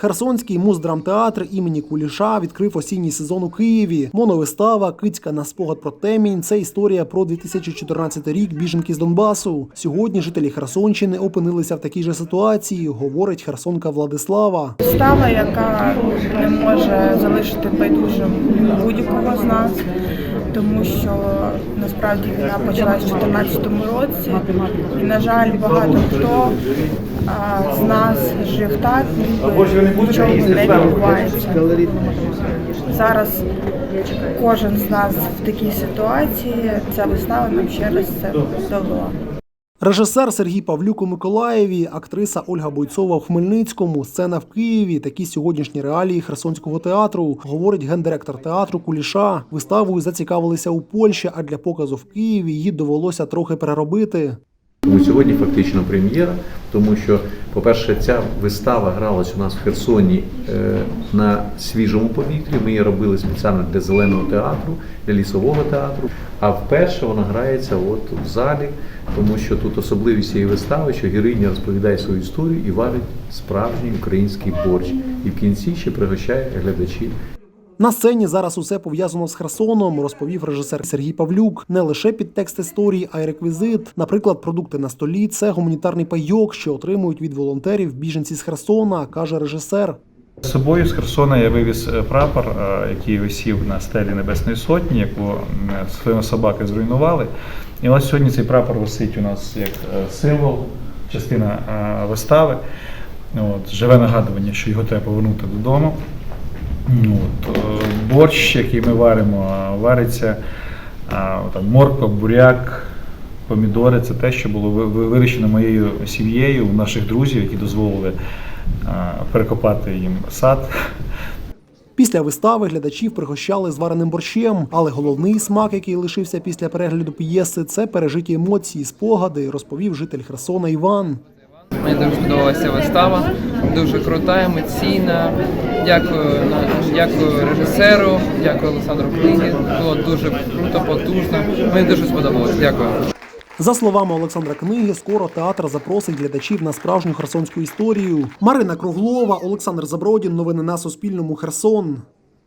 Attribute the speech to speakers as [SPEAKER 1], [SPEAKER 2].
[SPEAKER 1] Херсонський муздрамтеатр імені Куліша відкрив осінній сезон у Києві. Моновистава Кицька на спогад про темінь. Це історія про 2014 рік біженки з Донбасу. Сьогодні жителі Херсонщини опинилися в такій же ситуації, говорить херсонка Владислава.
[SPEAKER 2] Става, яка не може залишити байдужим будь-кого з нас, тому що насправді війна почалась у 2014 році, і на жаль, багато хто а, з нас жив так, нічого не відбувається. Зараз кожен з нас в такій ситуації. Ця вистава нам ще раз це довела.
[SPEAKER 1] Режисер Сергій Павлюк у Миколаєві, актриса Ольга Бойцова в Хмельницькому, сцена в Києві. Такі сьогоднішні реалії Херсонського театру, говорить гендиректор театру Куліша. Виставою зацікавилися у Польщі, а для показу в Києві її довелося трохи переробити.
[SPEAKER 3] Тому сьогодні фактично прем'єра, тому що, по-перше, ця вистава гралась у нас в Херсоні е, на свіжому повітрі. Ми її робили спеціально для зеленого театру, для лісового театру. А вперше вона грається от в залі, тому що тут особливість цієї вистави, що героїня розповідає свою історію і варить справжній український борщ. І в кінці ще пригощає глядачів
[SPEAKER 1] На сцені зараз усе пов'язано з Херсоном, розповів режисер Сергій Павлюк. Не лише підтекст історії, а й реквізит. Наприклад, продукти на столі це гуманітарний пайок, що отримують від волонтерів біженці з Херсона, каже режисер.
[SPEAKER 4] З собою з Херсона я вивіз е, прапор, е, який висів на стелі Небесної Сотні, яку своїми собаки зруйнували. І ось сьогодні цей прапор висить у нас як е, символ, частина вистави. От, живе нагадування, що його треба повернути додому. Ну, От, е, борщ, який ми варимо, вариться там, морква, буряк, помідори це те, що було ви- ви- моєю сім'єю, наших друзів, які дозволили перекопати їм сад.
[SPEAKER 1] Після вистави глядачів пригощали звареним борщем, але головний смак, який лишився після перегляду п'єси, це пережиті емоції, спогади, розповів житель Херсона Іван.
[SPEAKER 5] Мені дуже сподобалася вистава, дуже крута, емоційна. Дякую дякую режисеру, дякую Олександру Книгі. Було дуже круто, потужно. Мені дуже сподобалось. Дякую.
[SPEAKER 1] За словами Олександра Книги, скоро театр запросить глядачів на справжню херсонську історію. Марина Круглова, Олександр Забродін. Новини на Суспільному. Херсон.